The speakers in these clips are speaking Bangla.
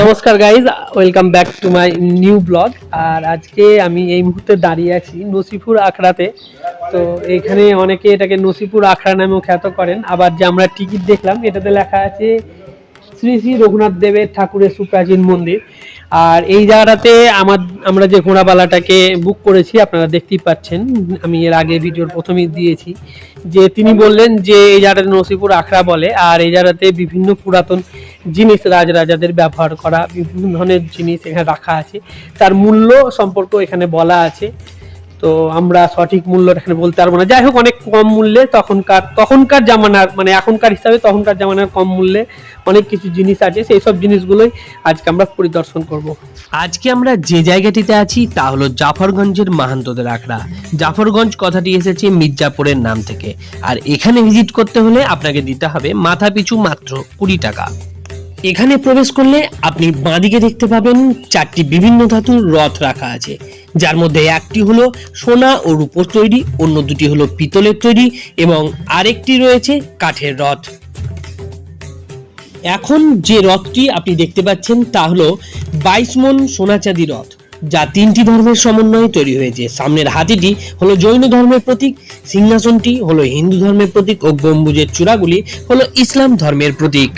নমস্কার guys welcome back to my new blog আর আজকে আমি এই মুহূর্তে দাঁড়িয়ে আছি নসিপুর আখড়াতে। তো এখানে অনেকে এটাকে নসিপুর আখড়া নামেও খ্যাত করেন। আবার যে আমরা টিকিট দেখলাম, এটাতে লেখা আছে শ্রী শ্রী রঘুনাথ দেবের ঠাকুরের সুপ্রাচীন মন্দির। আর এই জায়গাটাতে আমার আমরা যে ঘোড়াবালাটাকে বুক করেছি, আপনারা দেখতেই পাচ্ছেন। আমি এর আগে ভিডিওর প্রথমেই দিয়েছি। যে তিনি বললেন যে এই জায়গাটাতে নসিপুর আখড়া বলে। আর এই জায়গাটাতে বিভিন্ন পুরাতন জিনিস, রাজরাজাদের ব্যবহার করা, বিভিন্ন ধরনের জিনিস এখানে রাখা আছে। তার মূল্য সম্পর্ক এখানে বলা আছে। তো আমরা সঠিক মূল্য এখানে বলতে পারব না। যাই হোক, অনেক কম মূল্যে তখনকার তখনকার জামানার মানে এখনকার হিসাবে তখনকার জামানার কম মূল্যে অনেক কিছু জিনিস আছে। সেই সব জিনিসগুলোই আজকে আমরা পরিদর্শন করব। আজকে আমরা যে জায়গাটিতে আছি তা হলো জাফরগঞ্জের মাহান্তদের আখড়া। জাফরগঞ্জ কথাটি এসেছে মির্জাপুরের নাম থেকে। আর এখানে ভিজিট করতে হলে আপনাকে দিতে হবে মাথা পিছু মাত্র কুড়ি টাকা। এখানে প্রবেশ করলে আপনি বাঁদিকে দেখতে পাবেন চারটি বিভিন্ন ধাতুর রথ রাখা আছে। যার মধ্যে একটি হলো সোনা ও রূপোর তৈরি, অন্য দুটি হলো পিতলের তৈরি এবং আরেকটি রয়েছে কাঠের রথ। এখন যে রথটি আপনি দেখতে পাচ্ছেন তা হলো বাইশ মন সোনাচাঁদি রথ, যা তিনটি ধর্মের সমন্বয়ে তৈরি হয়েছে। সামনের হাতিটি হলো জৈন ধর্মের প্রতীক, সিংহাসনটি হলো হিন্দু ধর্মের প্রতীক ও গম্বুজের চূড়াগুলি হলো ইসলাম ধর্মের প্রতীক।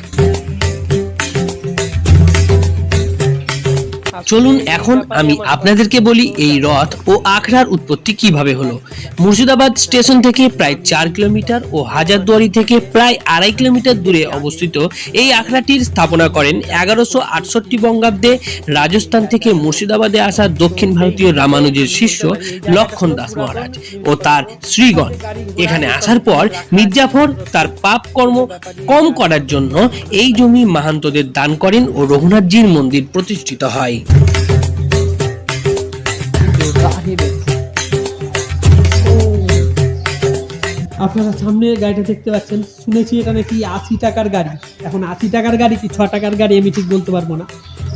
চলুন এখন আমি আপনাদেরকে বলি এই রথ ও আখড়ার উৎপত্তি কীভাবে হলো। মুর্শিদাবাদ স্টেশন থেকে প্রায় চার কিলোমিটার ও হাজারদুয়ারি থেকে প্রায় আড়াই কিলোমিটার দূরে অবস্থিত এই আখড়াটির স্থাপনা করেন এগারোশো আটষট্টি বঙ্গাব্দে রাজস্থান থেকে মুর্শিদাবাদে আসা দক্ষিণ ভারতীয় রামানুজের শিষ্য লক্ষণ দাস মহারাজ ও তার শ্রীগণ এখানে আসার পর মির্জাফর তার পাপ কর্ম কম করার জন্য এই জমি মাহান্তদের দান করেন ও রঘুনাথজির মন্দির প্রতিষ্ঠিত হয়। আপনারা সামনে গাড়িটা দেখতে পাচ্ছেন, শুনেছি এটা নাকি আশি টাকার গাড়ি। এখন আশি টাকার গাড়ি কি ছ টাকার গাড়ি আমি ঠিক বলতে পারব না।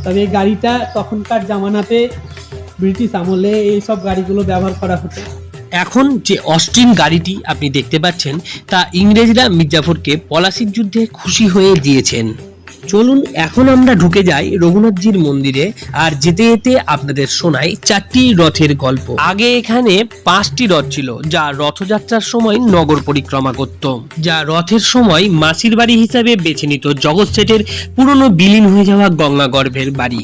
তবে এই গাড়িটা তখনকার জামানাতে ব্রিটিশ আমলে এই সব গাড়িগুলো ব্যবহার করা হতো। এখন যে অস্ট্রিন গাড়িটি আপনি দেখতে পাচ্ছেন, তা ইংরেজরা মির্জাফরকে পলাশির যুদ্ধে খুশি হয়ে দিয়েছেন। চলুন এখন আমরা ঢুকে যাই রঘুনাথজির মন্দিরে আর যেতে যেতে আপনাদের শোনাই চারটি রথের গল্প। আগে এখানে পাঁচটি রথ ছিল, যা রথযাত্রার সময় নগর পরিক্রমা করত। যা রথের সময় মাসির বাড়ি হিসাবে বেছে নিত জগৎ সেটের পুরনো বিলীন হয়ে যাওয়া গঙ্গা গর্ভের বাড়ি।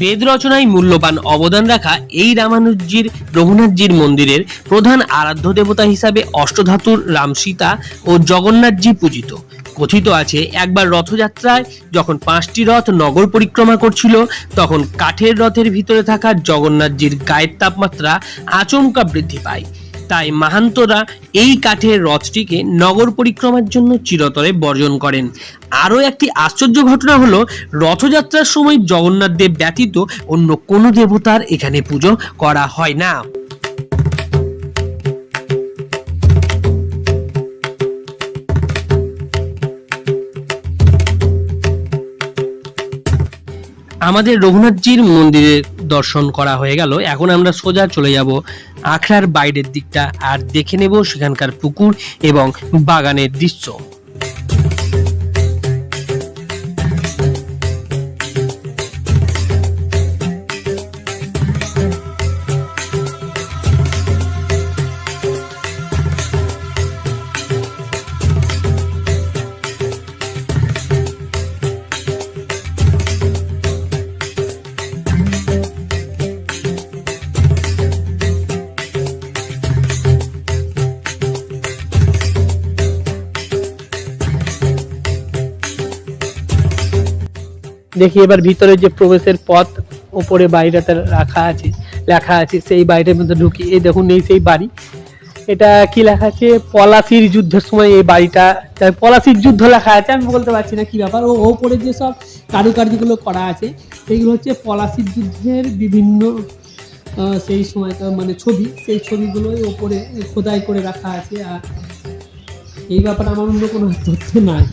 বেদ রচনায় মূল্যবান অবদান রাখা এই রামানুজির রঘুনাথজির মন্দিরের প্রধান আরাধ্য দেবতা হিসাবে অষ্টধাতুর রাম সীতা ও জগন্নাথজি পূজিত। কথিত আছে, একবার রথযাত্রায় যখন পাঁচটি রথ নগর পরিক্রমা করছিল, তখন কাঠের রথের ভিতরে থাকা জগন্নাথজির গায়ের তাপমাত্রা আচমকা বৃদ্ধি পায়। তাই মাহান্তরা এই কাঠের রথটিকে নগর পরিক্রমার জন্য চিরতরে বর্জন করেন। আরও একটি আশ্চর্য ঘটনা হলো, রথযাত্রার সময় জগন্নাথ দেব ব্যতীত অন্য কোনো দেবতার এখানে পুজো করা হয় না। আমাদের রঘুনাথজির মন্দিরের দর্শন করা হয়ে গেল। এখন আমরা সোজা চলে যাব আখড়ার বাইরের দিকটা আর দেখে নেব সেখানকার পুকুর এবং বাগানের দৃশ্য। দেখি এবার ভিতরে যে প্রবেশের পথ ওপরে বাড়িটাতে রাখা আছে, লেখা আছে, সেই বাড়িটার মধ্যে ঢুকি এই দেখুন এই সেই বাড়ি। এটা কি লেখা আছে? পলাশির যুদ্ধের সময় এই বাড়িটা পলাশির যুদ্ধ লেখা আছে, আমি বলতে পারছি না কি ব্যাপার। ও ওপরে যে সব কারুকার্যগুলো করা আছে সেইগুলো হচ্ছে পলাশির যুদ্ধের বিভিন্ন সেই সময়কার মানে ছবি, সেই ছবিগুলোই ওপরে খোদাই করে রাখা আছে, আর এই ব্যাপারে আমার অন্য কোনো তথ্য নাই।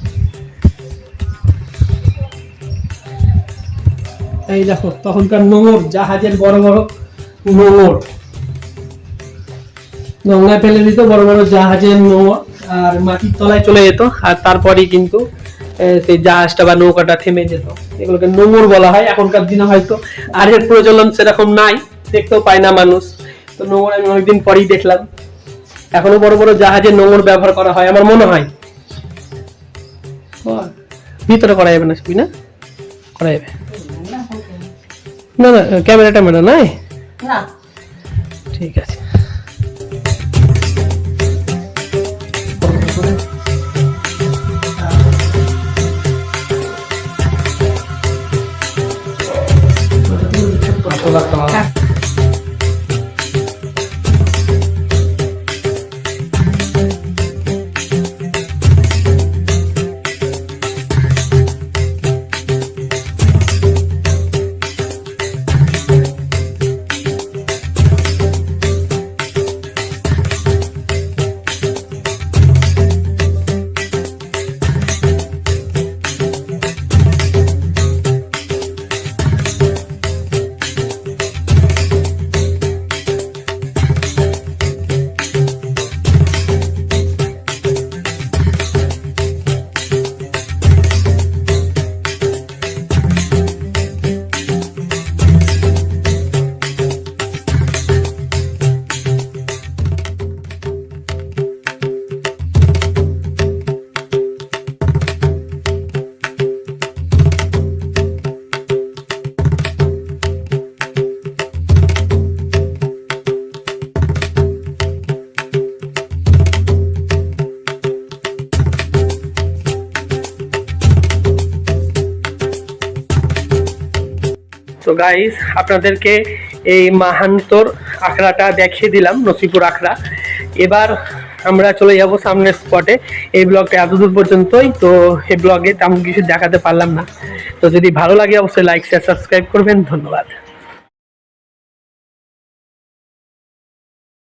এই দেখো, তখনকার নোংর জাহাজের বড় বড় নোংর গঙ্গায় ফেলে দিত, বড় বড় জাহাজের নোংর আর মাটির তলায় চলে যেত, আর তারপরেই কিন্তু সেই জাহাজটা বা নৌকাটা থেমে যেত। এগুলোকে নোঙর বলা হয়, এখনকার দিনে হয়তো, আর এর প্রচলন সেরকম নাই, দেখতেও পায় না মানুষ। তো নোঙর আমি অনেকদিন পরেই দেখলাম। এখনও বড় বড় জাহাজে নোঙর ব্যবহার করা হয়, আমার মনে হয়। ভিতরে করা যাবে না না? করা যাবে। না না ক্যামেরা ট্যামেরা নাই না। ঠিক আছে। তো গাইস আপনাদেরকে এই মাহান্তর আখড়াটা দেখিয়ে দিলাম, নসিপুর আখড়া। এবার আমরা চলে যাব সামনের স্পটে। এই ব্লগটা এতদূর পর্যন্তই, তো এই ব্লগে তেমন কিছু দেখাতে পারলাম না। তো যদি ভালো লাগে, অবশ্যই লাইক শেয়ার সাবস্ক্রাইব করবেন। ধন্যবাদ।